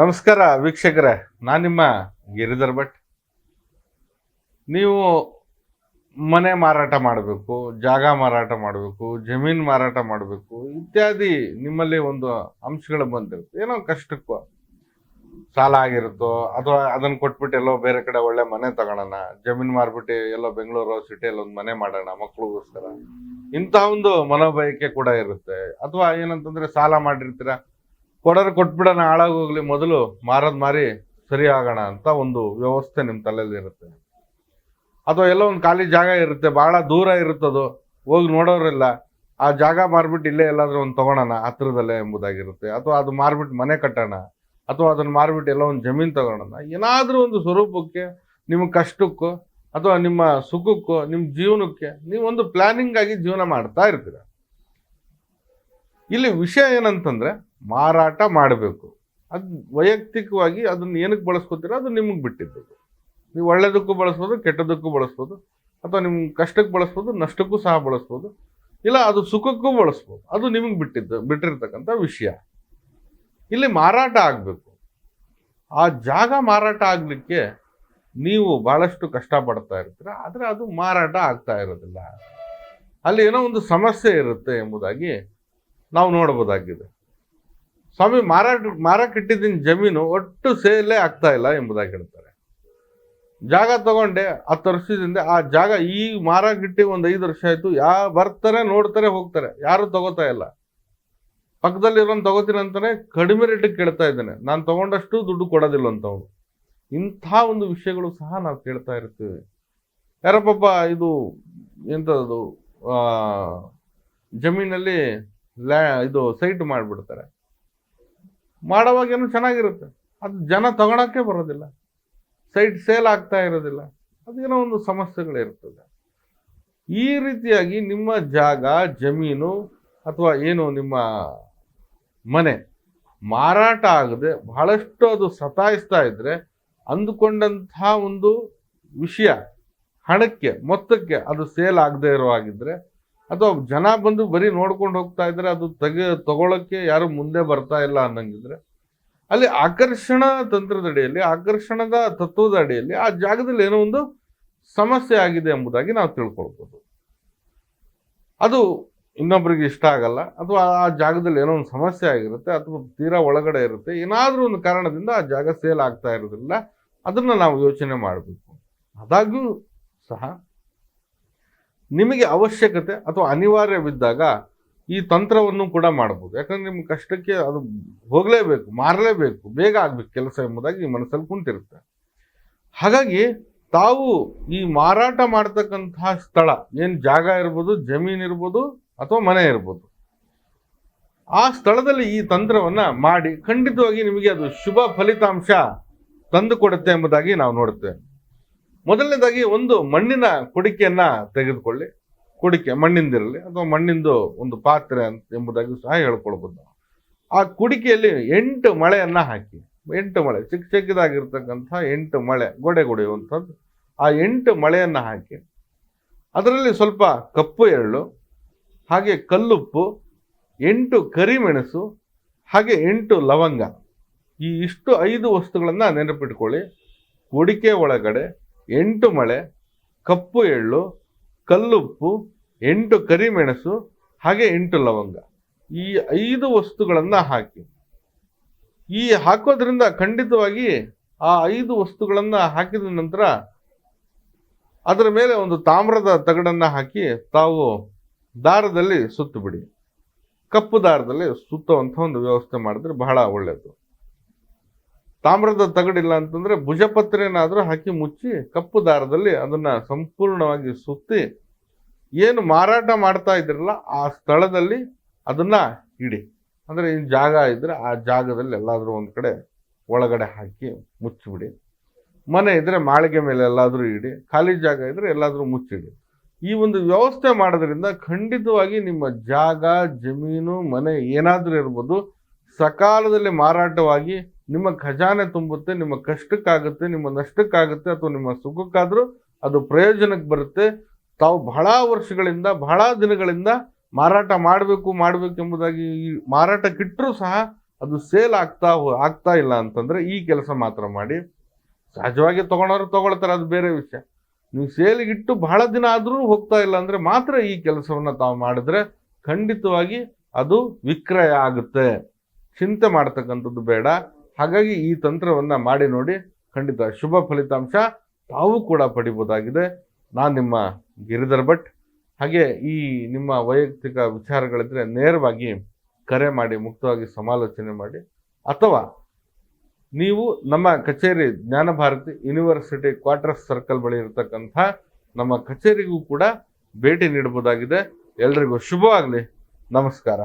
ನಮಸ್ಕಾರ ವೀಕ್ಷಕರೇ, ನಾನು ನಿಮ್ಮ ಗಿರಿಧರ್ ಭಟ್. ನೀವು ಮನೆ ಮಾರಾಟ ಮಾಡಬೇಕು, ಜಾಗ ಮಾರಾಟ ಮಾಡಬೇಕು, ಜಮೀನು ಮಾರಾಟ ಮಾಡಬೇಕು, ಇತ್ಯಾದಿ ನಿಮ್ಮಲ್ಲಿ ಒಂದು ಅಂಶಗಳು ಬಂದಿರುತ್ತೆ. ಏನೋ ಕಷ್ಟಕ್ಕೂ ಸಾಲ ಆಗಿರುತ್ತೋ, ಅಥವಾ ಅದನ್ನ ಕೊಟ್ಬಿಟ್ಟು ಎಲ್ಲೋ ಬೇರೆ ಕಡೆ ಒಳ್ಳೆ ಮನೆ ತಗೊಳ್ಳೋಣ ಜಮೀನು ಮಾರ್ಬಿಟ್ಟು ಎಲ್ಲೋ ಬೆಂಗಳೂರು ಸಿಟಿಯಲ್ಲಿ ಒಂದು ಮನೆ ಮಾಡೋಣ ಮಕ್ಳಿಗೋಸ್ಕರ. ಇಂಥ ಒಂದು ಮನೋಬಯಕೆ ಕೂಡ ಇರುತ್ತೆ. ಅಥವಾ ಏನಂತಂದ್ರೆ ಸಾಲ ಮಾಡಿರ್ತೀರ? ಕೊಡೋರು ಕೊಟ್ಬಿಡೋಣ, ಹಾಳಾಗೋಗ್ಲಿ ಮೊದಲು ಮಾರೋದು ಮಾರಿ ಸರಿ ಆಗೋಣ ಅಂತ ಒಂದು ವ್ಯವಸ್ಥೆ ನಿಮ್ಮ ತಲೆಯಲ್ಲಿ ಇರುತ್ತೆ. ಅಥವಾ ಎಲ್ಲೋ ಒಂದು ಖಾಲಿ ಜಾಗ ಇರುತ್ತೆ, ಬಹಳ ದೂರ ಇರುತ್ತದು ಹೋಗಿ ನೋಡೋರಿಲ್ಲ. ಆ ಜಾಗ ಮಾರ್ಬಿಟ್ಟು ಇಲ್ಲೇ ಎಲ್ಲಾದರೂ ಒಂದು ತಗೊಳೋಣ ಹತ್ರದಲ್ಲೇ ಎಂಬುದಾಗಿರುತ್ತೆ. ಅಥವಾ ಅದು ಮಾರ್ಬಿಟ್ಟು ಮನೆ ಕಟ್ಟೋಣ, ಅಥವಾ ಅದನ್ನು ಮಾರ್ಬಿಟ್ಟು ಎಲ್ಲೋ ಒಂದು ಜಮೀನು ತಗೊಳೋಣ. ಏನಾದರೂ ಒಂದು ಸ್ವರೂಪಕ್ಕೆ, ನಿಮ್ಮ ಕಷ್ಟಕ್ಕೂ, ಅಥವಾ ನಿಮ್ಮ ಸುಖಕ್ಕೂ, ನಿಮ್ಮ ಜೀವನಕ್ಕೆ ನೀವು ಒಂದು ಪ್ಲಾನಿಂಗ್ ಆಗಿ ಜೀವನ ಮಾಡ್ತಾ ಇರ್ತೀರ. ಇಲ್ಲಿ ವಿಷಯ ಏನಂತಂದ್ರೆ ಮಾರಾಟ ಮಾಡಬೇಕು. ಅದು ವೈಯಕ್ತಿಕವಾಗಿ ಅದನ್ನ ಏನಕ್ಕೆ ಬಳಸ್ಕೋತೀರ ಅದು ನಿಮಗೆ ಬಿಟ್ಟಿದ್ದು. ನೀವು ಒಳ್ಳೆಯದಕ್ಕೂ ಬಳಸ್ಬೋದು, ಕೆಟ್ಟದಕ್ಕೂ ಬಳಸ್ಬೋದು, ಅಥವಾ ನಿಮ್ಮ ಕಷ್ಟಕ್ಕೆ ಬಳಸ್ಬೋದು, ನಷ್ಟಕ್ಕೂ ಸಹ ಬಳಸ್ಬೋದು, ಇಲ್ಲ ಅದು ಸುಖಕ್ಕೂ ಬಳಸ್ಬೋದು. ಅದು ನಿಮಗೆ ಬಿಟ್ಟಿದ್ದು, ಬಿಟ್ಟಿರ್ತಕ್ಕಂಥ ವಿಷಯ. ಇಲ್ಲಿ ಮಾರಾಟ ಆಗಬೇಕು. ಆ ಜಾಗ ಮಾರಾಟ ಆಗಲಿಕ್ಕೆ ನೀವು ಬಹಳಷ್ಟು ಕಷ್ಟಪಡ್ತಾ ಇರ್ತೀರ, ಆದರೆ ಅದು ಮಾರಾಟ ಆಗ್ತಾ ಇರೋದಿಲ್ಲ. ಅಲ್ಲಿ ಏನೋ ಒಂದು ಸಮಸ್ಯೆ ಇರುತ್ತೆ ಎಂಬುದಾಗಿ ನಾವು ನೋಡಬಹುದಾಗಿದೆ ಸ್ವಾಮಿ ಮಾರಾಟ ಮಾರಕ್ಕಿಟ್ಟಿದ್ದೀನಿ ಜಮೀನು ಒಟ್ಟು ಸೇಲೇ ಆಗ್ತಾ ಇಲ್ಲ ಎಂಬುದಾಗಿ ಹೇಳ್ತಾರೆ. ಜಾಗ ತಗೊಂಡೆ ಹತ್ತು ವರ್ಷದಿಂದ, ಆ ಜಾಗ ಈ ಮಾರಾಗಿಟ್ಟಿ ಒಂದು ಐದು ವರ್ಷ ಆಯಿತು. ಯಾ, ಬರ್ತಾರೆ, ನೋಡ್ತಾರೆ, ಹೋಗ್ತಾರೆ. ಯಾರು ತಗೋತಾ ಇಲ್ಲ. ಪಕ್ಕದಲ್ಲಿರೋನ್ ತಗೋತೀನಿ ಅಂತಾನೆ ಕಡಿಮೆ ರೇಟಿಗೆ ಕೇಳ್ತಾ ಇದ್ದಾನೆ. ನಾನು ತಗೊಂಡಷ್ಟು ದುಡ್ಡು ಕೊಡೋದಿಲ್ಲ ಅಂತ ಅವನು. ಇಂಥ ಒಂದು ವಿಷಯಗಳು ಸಹ ನಾವು ಕೇಳ್ತಾ ಇರ್ತೀವಿ. ಯಾರಪ್ಪ ಇದು ಎಂಥದ್ದು ಜಮೀನಲ್ಲಿ ಲ್ಯಾ, ಇದು ಸೈಟ್ ಮಾಡಿಬಿಡ್ತಾರೆ. ಮಾಡೋವಾಗ ಏನೋ ಚೆನ್ನಾಗಿರುತ್ತೆ. ಅದು ಜನ ತಗೊಳಕ್ಕೆ ಬರೋದಿಲ್ಲ. ಸೈಟ್ ಸೇಲ್ ಆಗ್ತಾ ಇರೋದಿಲ್ಲ. ಅದೇನೋ ಒಂದು ಸಮಸ್ಯೆಗಳಿರ್ತದೆ. ಈ ರೀತಿಯಾಗಿ ನಿಮ್ಮ ಜಾಗ, ಜಮೀನು ಅಥವಾ ಏನು ನಿಮ್ಮ ಮನೆ ಮಾರಾಟ ಆಗದೆ ಬಹಳಷ್ಟು ಅದು ಸತಾಯಿಸ್ತಾ ಇದ್ರೆ ಅಂದುಕೊಂಡಂತಹ ಒಂದು ವಿಷಯ ಹಣಕ್ಕೆ, ಮೊತ್ತಕ್ಕೆ ಅದು ಸೇಲ್ ಆಗದೆ ಇರೋ ಹಾಗಿದ್ರೆ ಅಥವಾ ಜನ ಬಂದು ಬರೀ ನೋಡ್ಕೊಂಡು ಹೋಗ್ತಾ ಇದ್ರೆ ಅದು ತೆಗೆ, ತಗೊಳಕ್ಕೆ ಯಾರು ಮುಂದೆ ಬರ್ತಾ ಇಲ್ಲ ಅನ್ನಂಗಿದ್ರೆ, ಅಲ್ಲಿ ಆಕರ್ಷಣ ತಂತ್ರದ ಅಡಿಯಲ್ಲಿ, ಆಕರ್ಷಣದ ತತ್ವದ ಅಡಿಯಲ್ಲಿ ಆ ಜಾಗದಲ್ಲಿ ಏನೋ ಒಂದು ಸಮಸ್ಯೆ ಆಗಿದೆ ಎಂಬುದಾಗಿ ನಾವು ತಿಳ್ಕೊಳ್ಬೋದು. ಅದು ಇನ್ನೊಬ್ಬರಿಗೆ ಇಷ್ಟ ಆಗಲ್ಲ, ಅಥವಾ ಆ ಜಾಗದಲ್ಲಿ ಏನೋ ಒಂದು ಸಮಸ್ಯೆ ಆಗಿರುತ್ತೆ, ಅಥವಾ ತೀರಾ ಒಳಗಡೆ ಇರುತ್ತೆ, ಏನಾದರೂ ಒಂದು ಕಾರಣದಿಂದ ಆ ಜಾಗ ಸೇಲ್ ಆಗ್ತಾ ಇರೋದಿಲ್ಲ ಅದನ್ನ ನಾವು ಯೋಚನೆ ಮಾಡಬೇಕು. ಆದಾಗ್ಯೂ ಸಹ ನಿಮಗೆ ಅವಶ್ಯಕತೆ ಅಥವಾ ಅನಿವಾರ್ಯವಿದ್ದಾಗ ಈ ತಂತ್ರವನ್ನು ಕೂಡ ಮಾಡ್ಬೋದು ಯಾಕಂದ್ರೆ ನಿಮ್ಮ ಕಷ್ಟಕ್ಕೆ ಅದು ಹೋಗಲೇಬೇಕು, ಮಾರಲೇಬೇಕು, ಬೇಗ ಆಗಬೇಕು ಕೆಲಸ ಎಂಬುದಾಗಿ ನಿಮ್ಮ ಮನಸ್ಸಲ್ಲಿ ಕುಂತಿರುತ್ತೆ. ಹಾಗಾಗಿ ತಾವು ಈ ಮಾರಾಟ ಮಾಡ್ತಕ್ಕಂತಹ ಸ್ಥಳ, ಏನು ಜಾಗ ಇರ್ಬೋದು, ಜಮೀನು ಇರ್ಬೋದು ಅಥವಾ ಮನೆ ಇರ್ಬೋದು, ಆ ಸ್ಥಳದಲ್ಲಿ ಈ ತಂತ್ರವನ್ನು ಮಾಡಿ ಖಂಡಿತವಾಗಿ ನಿಮಗೆ ಅದು ಶುಭ ಫಲಿತಾಂಶ ತಂದು ಕೊಡುತ್ತೆ ಎಂಬುದಾಗಿ ನಾವು ನೋಡುತ್ತೇವೆ. ಮೊದಲನೇದಾಗಿ ಒಂದು ಮಣ್ಣಿನ ಕುಡಿಕೆಯನ್ನ ತೆಗೆದುಕೊಳ್ಳಿ. ಕುಡಿಕೆ ಮಣ್ಣಿಂದಿರಲಿ ಅಥವಾ ಮಣ್ಣಿಂದು ಒಂದು ಪಾತ್ರೆ ಅಂತ ಎಂಬುದಾಗಿ ಸಹ ಹೇಳ್ಕೊಳ್ಬೋದು ನಾವು. ಆ ಕುಡಿಕೆಯಲ್ಲಿ ಎಂಟು ಮಳೆಯನ್ನ ಹಾಕಿ, ಎಂಟು ಮಳೆ ಚಿಕ್ಕ ಚಿಕ್ಕದಾಗಿರ್ತಕ್ಕಂಥ ಎಂಟು ಮಳೆ, ಗೋಡೆ ಗುಡಿಯುವಂಥದ್ದು. ಆ ಎಂಟು ಮಳೆಯನ್ನ ಹಾಕಿ, ಅದರಲ್ಲಿ ಸ್ವಲ್ಪ ಕಪ್ಪು ಎಳ್ಳು, ಹಾಗೆ ಕಲ್ಲುಪ್ಪು, ಎಂಟು ಕರಿಮೆಣಸು, ಹಾಗೆ ಎಂಟು ಲವಂಗ. ಈ ಇಷ್ಟು ಐದು ವಸ್ತುಗಳನ್ನು ನೆನಪಿಟ್ಕೊಳ್ಳಿ. ಕುಡಿಕೆ ಒಳಗಡೆ ಎಂಟು ಮಳೆ, ಕಪ್ಪು ಎಳ್ಳು, ಕಲ್ಲುಪ್ಪು, ಎಂಟು ಕರಿಮೆಣಸು, ಹಾಗೆ ಎಂಟು ಲವಂಗ. ಈ ಐದು ವಸ್ತುಗಳನ್ನು ಹಾಕಿ. ಈ ಹಾಕೋದ್ರಿಂದ ಖಂಡಿತವಾಗಿ ಆ ಐದು ವಸ್ತುಗಳನ್ನು ಹಾಕಿದ ನಂತರ ಅದರ ಮೇಲೆ ಒಂದು ತಾಮ್ರದ ತಗಡನ್ನ ಹಾಕಿ ತಾವು ದಾರದಲ್ಲಿ ಸುತ್ತು ಬಿಡಿ. ಕಪ್ಪು ದಾರದಲ್ಲಿ ಸುತ್ತುವಂಥ ಒಂದು ವ್ಯವಸ್ಥೆ ಮಾಡಿದ್ರೆ ಬಹಳ ಒಳ್ಳೆಯದು ತಾಮ್ರದ ತಗಡಿಲ್ಲ ಅಂತಂದ್ರೆ ಭುಜಪತ್ರೆನಾದ್ರೂ ಹಾಕಿ ಮುಚ್ಚಿ ಕಪ್ಪು ದಾರದಲ್ಲಿ ಅದನ್ನ ಸಂಪೂರ್ಣವಾಗಿ ಸುತ್ತಿ ಏನು ಮಾರಾಟ ಮಾಡ್ತಾ ಇದ್ರಲ್ಲ ಆ ಸ್ಥಳದಲ್ಲಿ ಅದನ್ನ ಇಡಿ. ಅಂದ್ರೆ ಈ ಜಾಗ ಇದ್ರೆ ಆ ಜಾಗದಲ್ಲಿ ಎಲ್ಲಾದರೂ ಒಂದು ಕಡೆ ಒಳಗಡೆ ಹಾಕಿ ಮುಚ್ಚಿಬಿಡಿ. ಮನೆ ಇದ್ರೆ ಮಾಳಿಗೆ ಮೇಲೆ ಎಲ್ಲಾದರೂ ಇಡಿ. ಖಾಲಿ ಜಾಗ ಇದ್ರೆ ಎಲ್ಲಾದರೂ ಮುಚ್ಚಿಡಿ. ಈ ಒಂದು ವ್ಯವಸ್ಥೆ ಮಾಡೋದ್ರಿಂದ ಖಂಡಿತವಾಗಿ ನಿಮ್ಮ ಜಾಗ, ಜಮೀನು, ಮನೆ ಏನಾದರೂ ಇರ್ಬೋದು ಸಕಾಲದಲ್ಲಿ ಮಾರಾಟವಾಗಿ ನಿಮ್ಮ ಖಜಾನೆ ತುಂಬುತ್ತೆ, ನಿಮ್ಮ ಕಷ್ಟಕ್ಕಾಗುತ್ತೆ, ನಿಮ್ಮ ನಷ್ಟಕ್ಕಾಗುತ್ತೆ ಅಥವಾ ನಿಮ್ಮ ಸುಖಕ್ಕಾದರೂ ಅದು ಪ್ರಯೋಜನಕ್ಕೆ ಬರುತ್ತೆ. ತಾವು ಬಹಳ ವರ್ಷಗಳಿಂದ, ಬಹಳ ದಿನಗಳಿಂದ ಮಾರಾಟ ಮಾಡಬೇಕು ಮಾಡಬೇಕು ಎಂಬುದಾಗಿ ಈ ಮಾರಾಟಕ್ಕಿಟ್ಟರೂ ಸಹ ಅದು ಸೇಲ್ ಆಗ್ತಾ ಆಗ್ತಾ ಇಲ್ಲ ಅಂತಂದರೆ ಈ ಕೆಲಸ ಮಾತ್ರ ಮಾಡಿ. ಸಹಜವಾಗಿ ತೊಗೊಳೋರು ತೊಗೊಳ್ತಾರೆ, ಅದು ಬೇರೆ ವಿಷಯ. ನೀವು ಸೇಲಿಗಿಟ್ಟು ಬಹಳ ದಿನ ಆದರೂ ಹೋಗ್ತಾ ಇಲ್ಲ ಅಂದರೆ ಮಾತ್ರ ಈ ಕೆಲಸವನ್ನು ತಾವು ಮಾಡಿದ್ರೆ ಖಂಡಿತವಾಗಿ ಅದು ವಿಕ್ರಯ ಆಗುತ್ತೆ. ಚಿಂತೆ ಮಾಡ್ತಕ್ಕಂಥದ್ದು ಬೇಡ. ಹಾಗಾಗಿ ಈ ತಂತ್ರವನ್ನು ಮಾಡಿ ನೋಡಿ ಖಂಡಿತ ಶುಭ ಫಲಿತಾಂಶ ತಾವು ಕೂಡ ಪಡಿಬೋದಾಗಿದೆ ನಾನು ನಿಮ್ಮ ಗಿರಿಧರ್ ಭಟ್. ಹಾಗೆ ಈ ನಿಮ್ಮ ವೈಯಕ್ತಿಕ ವಿಚಾರಗಳಿದ್ರೆ ನೇರವಾಗಿ ಕರೆ ಮಾಡಿ, ಮುಕ್ತವಾಗಿ ಸಮಾಲೋಚನೆ ಮಾಡಿ. ಅಥವಾ ನೀವು ನಮ್ಮ ಕಚೇರಿ ಜ್ಞಾನ ಭಾರತಿ ಯೂನಿವರ್ಸಿಟಿ ಕ್ವಾರ್ಟರ್ಸ್ ಸರ್ಕಲ್ ಬಳಿ ಇರತಕ್ಕಂಥ ನಮ್ಮ ಕಚೇರಿಗೂ ಕೂಡ ಭೇಟಿ ನೀಡಬಹುದಾಗಿದೆ. ಎಲ್ರಿಗೂ ಶುಭವಾಗಲಿ. ನಮಸ್ಕಾರ.